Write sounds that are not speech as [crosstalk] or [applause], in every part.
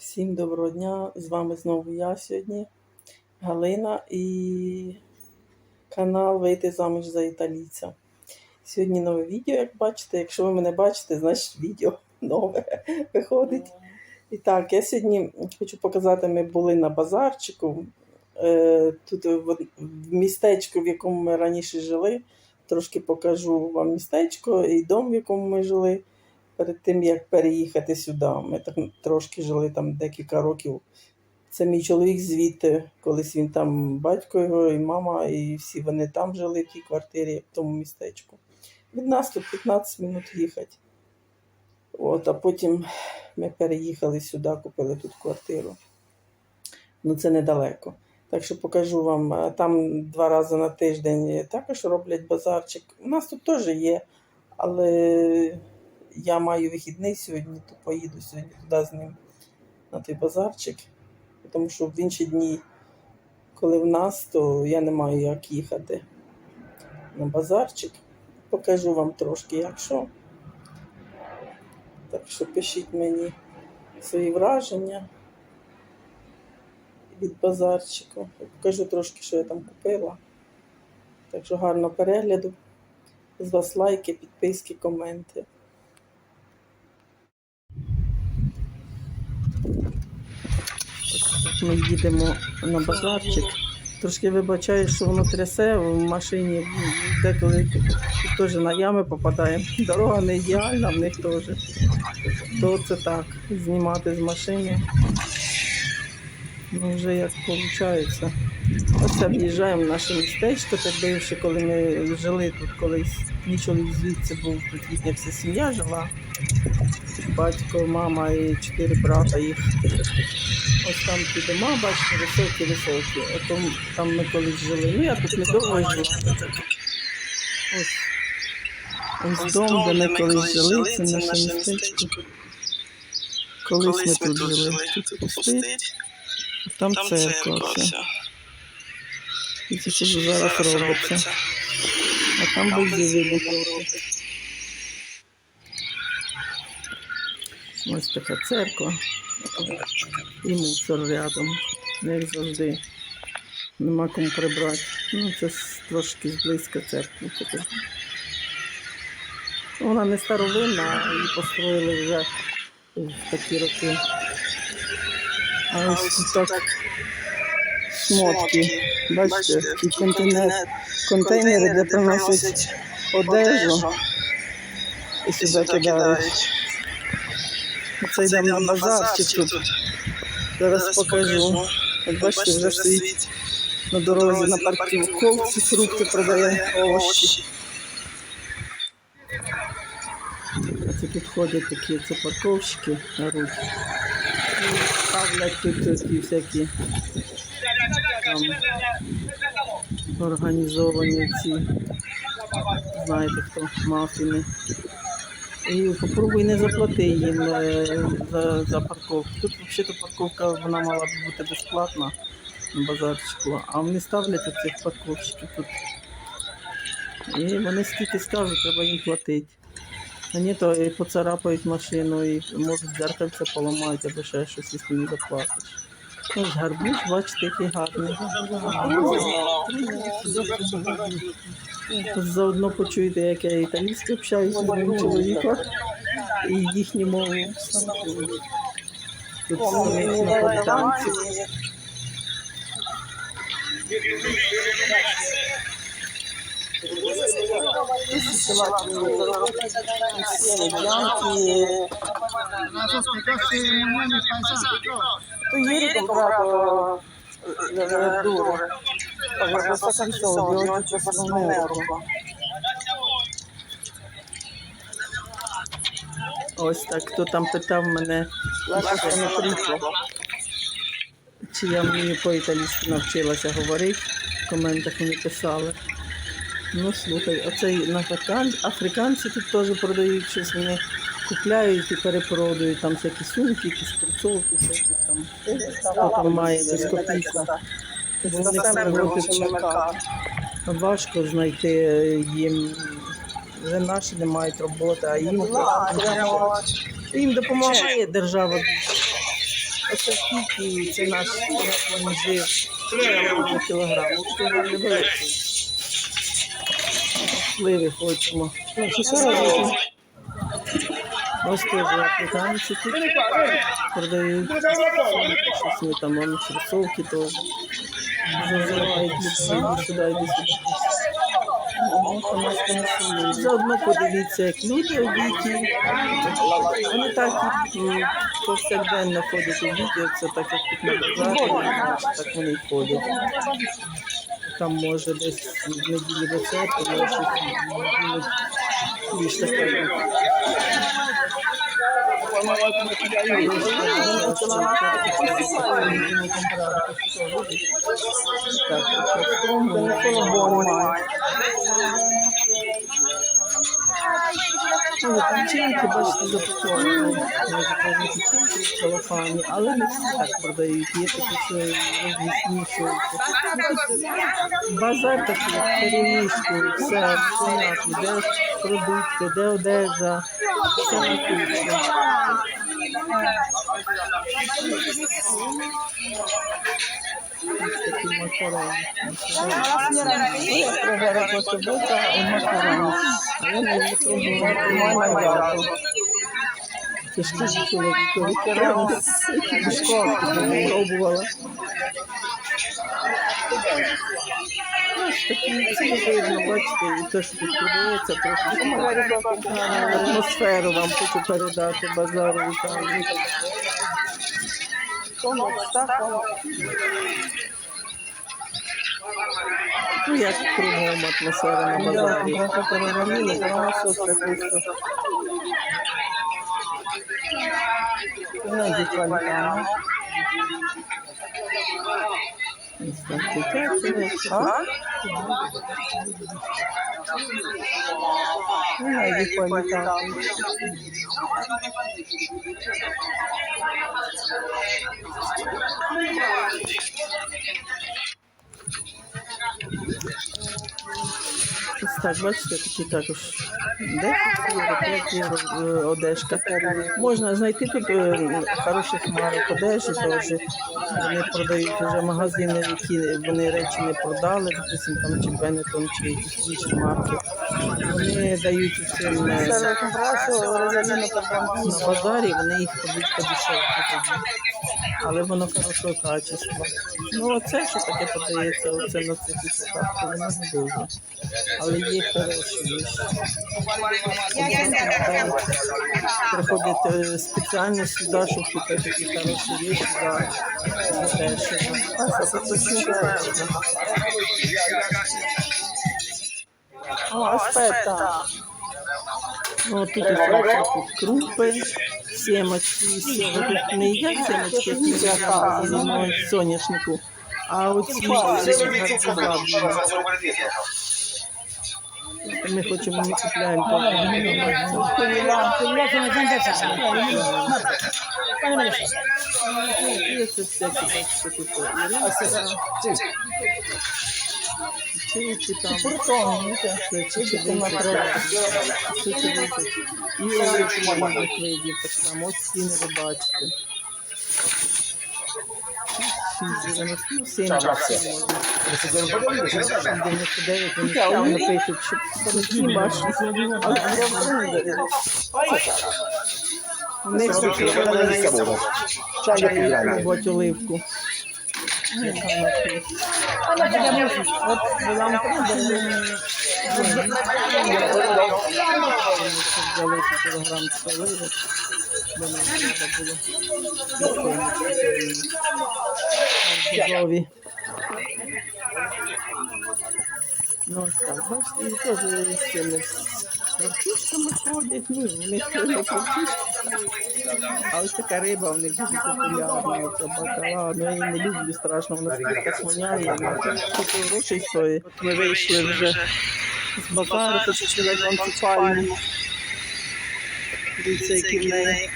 Всім доброго дня! З вами знову я сьогодні, Галина і канал Вийти заміж за італійця. Сьогодні нове відео, як бачите. Якщо ви мене бачите, значить відео нове [laughs] виходить. І так, я сьогодні хочу показати, ми були на базарчику. Е, Тут в містечку, в якому ми раніше жили. Трошки покажу вам містечко і дом, в якому ми жили перед тим, як переїхати сюди. Ми так трошки жили там декілька років. Це мій чоловік звідти, колись він там, батько його і мама, і всі вони там жили в тій квартирі, в тому містечку. Від нас тут 15 минут їхати. От, а потім ми переїхали сюди, купили тут квартиру. Ну, це недалеко. Так що покажу вам, там два рази на тиждень також роблять базарчик. У нас тут теж є, але я маю вихідний сьогодні, то поїду сьогодні туди з ним на той базарчик. Тому що в інші дні, коли в нас, то я не маю як їхати на базарчик. Покажу вам трошки, як що. Так що пишіть мені свої враження від базарчику. Покажу трошки, що я там купила. Так що гарного перегляду. З вас лайки, підписки, коменти. Ми їдемо на базарчик. Трошки вибачаю, що воно трясе в машині, деколи теж на ями попадає. Дорога не ідеальна, в них теж. То це так, знімати з машини. Ну, вже як виходить. Оце в'їжджаємо в наше містечко, так бивши, коли ми жили тут колись. Мій чоловік звідси був, тут їхня вся сім'я жила. Батько, мама і чотири брата їх. Ось там ті дома, бачите, високі, високі. Ото там ми колись жили. Ну я тут не довго жила. Ось. Ось дом, де ми колись жили, це наше містечко. Колись ми тут жили. Тут пустить, там церква вся. І це що зараз робиться. А там видно. Ось така церква. І мусор рядом. Як завжди. Нема кому прибрати. Ну, це трошки зблизька церкви. Вона не старовинна, її построїли вже в такі роки. А ось так шмотки. Бачите, такі контейнер, контейнери, де приносять одежу і сюди кидають. Оце йдемо на базарчик тут. Зараз покажу. От бачите, вже стоїть на дорозі на парківковці, фрукти продає овочі. Це тут ходять такі це парковщики оруть. І Ставлять тут такі всякі там організовані ці, знаєте хто, мафіни. І попробуй не заплати їм е, за, за парковку. Тут взагалі парковка вона мала б бути безплатна на базарчику, а вони ставлять оцих парковщиків тут. І вони скільки скажуть, треба їм платити. Ні, то і поцарапають машину, і можуть дзеркальце поламають або ще щось, якщо не заплатиш. Ось гарбуз, бачите, який гарний. Заодно почуєте, як я італійською общаюся з моїм чоловіком і їхню мову. Тут самі наполітанці. Adesso spiegassi verdure, avevo questa soldi, oggi costano un euro. Ось так, хто там питав мене, що не прийшло. Чи я вмію по-італійськи навчилася говорити, в коментах мені писали. Ну слухай, оцей на африканці тут теж продають щось, вони купляють і перепродають там всякі сумки, якісь кросовки, всякі там. Хто там має якісь копійка. Вони важко знайти їм. Вже наші не мають роботи, а їм, їм допомагає держава Оце скільки це наш жив кілограм. Невеликий. Сливи хочемо. Ну? Ось теж африканці тут продають. Щось там вон кросовки теж. Зазивають сюди, йди сюди. Заодно подивіться, як люди одіті. Вони так повсякденно ходять у відео, це так як тут базарі, так вони ходять. Там може десь в неділі до церкви, може більш таке. Печеньки, бачите, запаковані. Печеньки в але не всі так продають. Є такі, що розміснішуються. Базар такий, перемішку, все, понятно, де продукти, де одежа, все на кучі. Ось такі макарони. Я пробувала пособити і макарони. А я не пробувала нормально Це ж дуже чоловіки, ветерани з школки пробувала. Бачите, і те, що тут продається, трохи атмосферу вам хочу передати базару в Італії. Ну, як кругом атмосфера на базарі. Ось так, дитячі речі. Ну, і пам'ятаю. Ось так, бачите, такі також 10 євро, 5 євро е, одежка. Можна знайти тут е, хороших марок одежі теж. Вони продають вже магазини, які вони речі не продали, допустим, там чи Бенетон, чи якісь інші марки. Вони дають цим е, на базарі, вони їх тоді. Але воно хорошого качества. Ну оце що таке подається, оце на цих лісах, воно не дуже. Але є хороші. Приходять е, спеціально сюди, щоб купити такі хороші віші за, дешево. А, це точно О, аспета. Ось тут крупи, семочки. Тут не їдять семочки, як в соняшнику. А оці. Ми хочемо, ми купляємо. Це всякі, бачите, тут і там. І оливки видів так само. Ось ціни ви бачите. Ну, 70 можна. 99, вони спеціально пишуть, бачите. А я вже не дарила. У них тут чай любить оливку. Яка на вкус. От вам взяли кілограм оливок, бо нам треба було гарбузові. Ну, ось так, бачите, і теж з цими кравчушками ходять, ну, кравчушки. А ось така риба в них дуже популярна, це бакала, ну я її не люблю страшно, вона так воняє, вона грошей стоїть. От ми вийшли вже з базару, тут чоловік вам цукальну. Дивіться, які в неї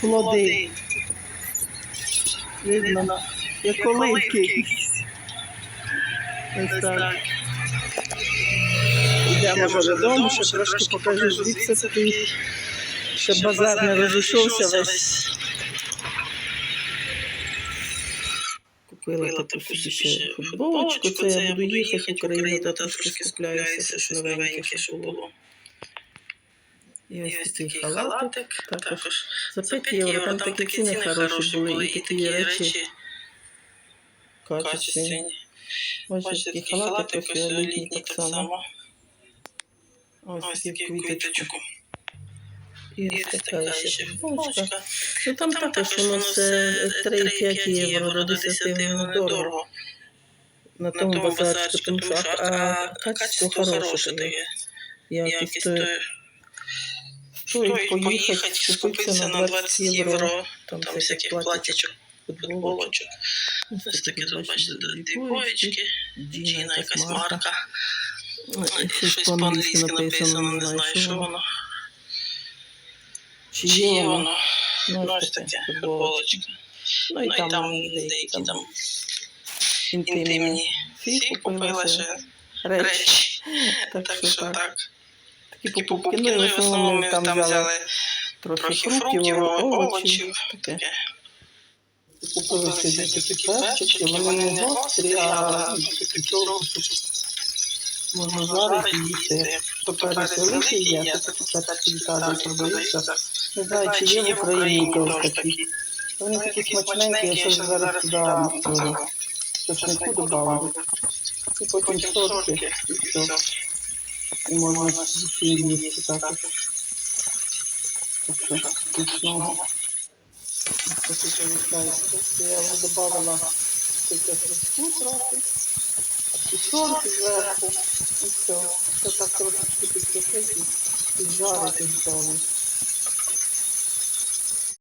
плоди. Видно, як оливки якісь. Ось так. Йдемо вже додому, ще трошки покажу звідси такий, щоб базар не розійшовся весь. Купила таку собі ще футболочку. Це я буду їхати в Україну, та трошки скупляюся, щось новеньке, щоб було. І ось такий халатик. Також за 5 євро. Там такі ціни хороші були, і такі речі качественні. Ось такий халатик, ось літній так само. Ось такий в квіточку. І ось така ще футболочка. Ну там також воно все 3-5 євро до 10 воно дорого. На тому базарчику, тому що а, а качество хороше дає. Якість то стоїть поїхати, купитися на 20 євро. Там Там всяких платічок, футболочок. Ось таке тут, бачите, дві двоєчки. Джіна якась марка. Ой, Щось Щось по-англійськи написано, не знаю, що воно. Чи Чи є є воно? воно? Ну, Ну, ось ось таке, таке, футболочка. футболочка. Ну і Ну там там деякі деякі там там інтимні. інтимні. Всі Всі купила купила ще ще речі. речі. [laughs] Так Так що що так. так. Такі Такі покупки. покупки, Ну і в основному ми там взяли взяли трохи трохи фруктів, фруктів, овочів. овочів. Таке. таке. Купили сьогодні такі перчики, вони не гострі, а такі довгі, щоб можна і їсти. Перець великий є, перці відказують, продаються. Не знаю, чи є в Україні теж такі. Вони такі смачненькі, я ще зараз туди цього чеснику додав. І потім сорки, і все. І можна всім їсти. Так що, смачного. Я вже додавала тільки трохи. І солнце зверху. І все. Все так трошечки підсушити і жарити.